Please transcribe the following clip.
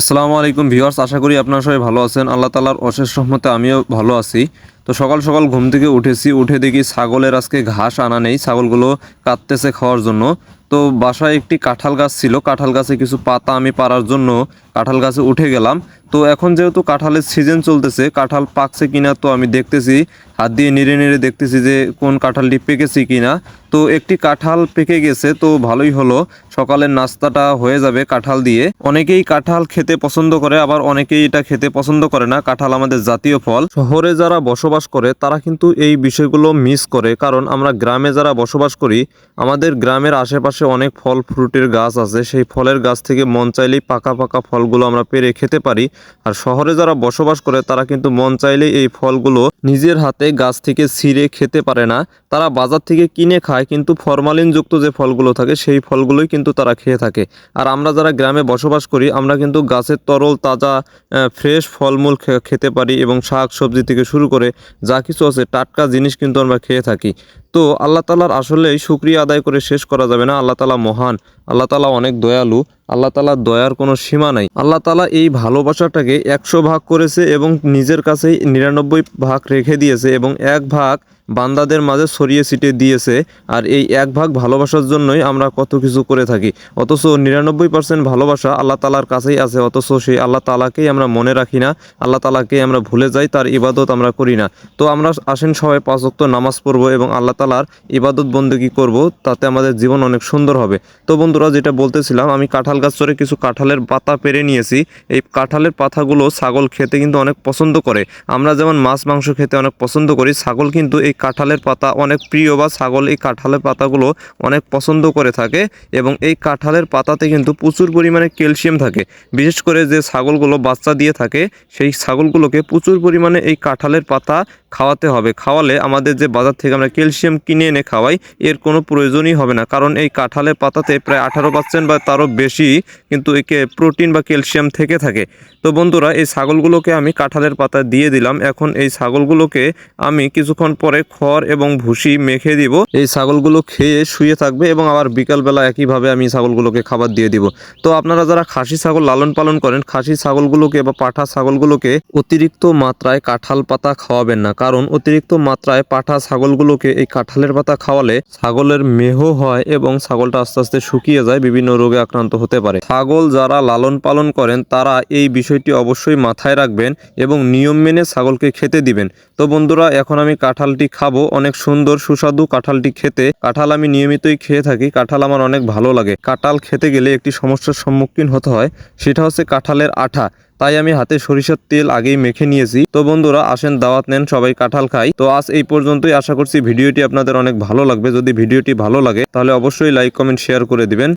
আসসালামু আলাইকুম ভিউয়ার্স, আশা করি আপনারা সবাই ভালো আছেন। আল্লাহ তালার অশেষ রহমতে আমিও ভালো আছি। তো সকাল সকাল ঘুম থেকে উঠেছি, উঠে দেখি ছাগলের আজকে ঘাস আনা নেই, ছাগলগুলো কাটতেছে খাওয়ার জন্য। তো বাসায় একটি কাঁঠাল গাছ ছিল। কাঁঠাল গাছে কিছু পাতা আমি পারার জন্য কাঁঠাল গাছে উঠে গেলাম। তো এখন যেহেতু কাঁঠালের সিজন চলতেছে, কাঁঠাল পাকছে কিনা তো আমি দেখতেছি, হাত দিয়ে নেড়ে নেড়ে দেখতেছি যে কোন কাঁঠালটি পেকেছে কিনা। তো একটি কাঁঠাল পেকে গেছে, তো ভালোই হলো। সকালের নাস্তাটা হয়ে যাবে কাঁঠাল দিয়ে। অনেকেই কাঁঠাল খেতে পছন্দ করে, আবার অনেকেই এটা খেতে পছন্দ করে না। কাঁঠাল আমাদের জাতীয় ফল। শহরে যারা বসবাস করে, তারা কিন্তু এই বিষয়গুলো মিস করে। কারণ আমরা গ্রামে যারা বসবাস করি, আমাদের গ্রামের আশেপাশে অনেক ফল ফ্রুটের গাছ আছে। সেই ফলের গাছ থেকে মন চাইলেই পাকা পাকা ফলগুলো আমরা পেরে খেতে পারি। আর শহরে যারা বসবাস করে, তারা কিন্তু মন চাইলেই এই ফলগুলো নিজের হাতে গাছ থেকে ছিঁড়ে খেতে পারে না। তারা বাজার থেকে কিনে খায়, কিন্তু ফরমালিনযুক্ত যে ফলগুলো থাকে, সেই ফলগুলোই কিন্তু তারা খেয়ে থাকে। আর আমরা যারা গ্রামে বসবাস করি, আমরা কিন্তু গাছের তরল, তাজা ফ্রেশ ফলমূল খেতে পারি এবং শাক সবজি থেকে শুরু করে যা কিছু আছে, টাটকা জিনিস কিন্তু আমরা খেয়ে থাকি। তো আল্লাহ তালার আসলেই শুক্রিয়া আদায় করে শেষ করা যাবে না। আল্লাহ তালা মহান। আল্লাহ তালা অনেক দয়ালু। আল্লাহ তালার দয়ার কোনো সীমা নাই। আল্লাহ তালা এই ভালোবাসাটাকে একশো ভাগ করেছে এবং নিজের কাছেই নিরানব্বই ভাগ রেখে দিয়েছে এবং এক ভাগ বান্দাদের মাঝে ছড়িয়ে ছিটিয়ে দিয়েছে আর এই এক ভাগ ভালোবাসার জন্যই আমরা কত কিছু করে থাকি। অথচ নিরানব্বই পার্সেন্ট ভালোবাসা আল্লাহ তালার কাছেই আছে, অথচ সেই আল্লাহ তালাকেই আমরা মনে রাখি না, আল্লাহ তালাকে আমরা ভুলে যাই, তার ইবাদত আমরা করি না। তো আমরা আসেন সবাই পাঁচ ওয়াক্ত নামাজ পড়ব এবং আল্লাহ তালার ইবাদত বন্দেগী করব, তাতে আমাদের জীবন অনেক সুন্দর হবে। তো বন্ধুরা, যেটা বলতেছিলাম, আমি কাঁঠাল গাছ চড়ে কিছু কাঁঠালের পাতা পেরে নিয়েছি। এই কাঁঠালের পাতাগুলো ছাগল খেতে কিন্তু অনেক পছন্দ করে। আমরা যেমন মাছ, মাংস খেতে অনেক পছন্দ করি, ছাগল কিন্তু এই কাঁঠালের পাতা অনেক প্রিয় বা ছাগল এই কাঁঠালের পাতাগুলো অনেক পছন্দ করে থাকে এবং এই কাঁঠালের পাতাতে কিন্তু প্রচুর পরিমাণে ক্যালসিয়াম থাকে। বিশেষ করে যে ছাগলগুলো বাচ্চা দিয়ে থাকে, সেই ছাগলগুলোকে প্রচুর পরিমাণে এই কাঁঠালের পাতা খাওয়াতে হবে। খাওয়ালে আমাদের যে বাজার থেকে আমরা ক্যালসিয়াম কিনে এনে খাওয়াই, এর কোনো প্রয়োজনই হবে না। কারণ এই কাঁঠালের পাতাতে প্রায় আঠারো পার্সেন্ট বা তারও বেশি কিন্তু একে প্রোটিন বা ক্যালসিয়াম থেকে থাকে। তো বন্ধুরা, এই ছাগলগুলোকে আমি কাঁঠালের পাতা দিয়ে দিলাম। এখন এই ছাগলগুলোকে আমি কিছুক্ষণ পরে খড় এবং ভুসি মেখে দিব। এই ছাগলগুলো খেয়ে শুয়ে থাকবে এবং আবার বিকালবেলা একইভাবে আমি ছাগলগুলোকে খাবার দিয়ে দিব। তো আপনারা যারা খাসি ছাগল লালন পালন করেন, খাসি ছাগলগুলোকে বা পাঠা ছাগলগুলোকে অতিরিক্ত মাত্রায় কাঁঠাল পাতা খাওয়াবেন না। কারণ অতিরিক্ত মাত্রায় পাঠা ছাগলগুলোকে এই কাঁঠালের পাতা খাওয়ালে ছাগলের মেহ হয় এবং ছাগলটা আস্তে আস্তে শুকিয়ে যায়, বিভিন্ন রোগে আক্রান্ত হতে পারে। ছাগল যারা লালন পালন করেন, তারা এই বিষয়টি অবশ্যই মাথায় রাখবেন এবং নিয়ম মেনে ছাগলকে খেতে দিবেন। তো বন্ধুরা, এখন আমি কাঁঠালটি খাব। অনেক সুন্দর, সুস্বাদু কাঁঠালটি খেতে। কাঁঠাল আমি নিয়মিতই খেয়ে থাকি। কাঁঠাল আমার অনেক ভালো লাগে। কাঁঠাল খেতে গেলে একটি সমস্যার সম্মুখীন হতে হয়, সেটা হচ্ছে কাঁঠালের আঠা। তাই আমি হাতে সরিষার তেল আগেই মেখে নিয়েছি। তো বন্ধুরা, আসেন দাওয়াত নেন, সবাই কাঁঠাল খাই। তো আজ এই পর্যন্তই। আশা করছি ভিডিওটি আপনাদের অনেক ভালো লাগবে। যদি ভিডিওটি ভালো লাগে, তাহলে অবশ্যই লাইক, কমেন্ট, শেয়ার করে দিবেন।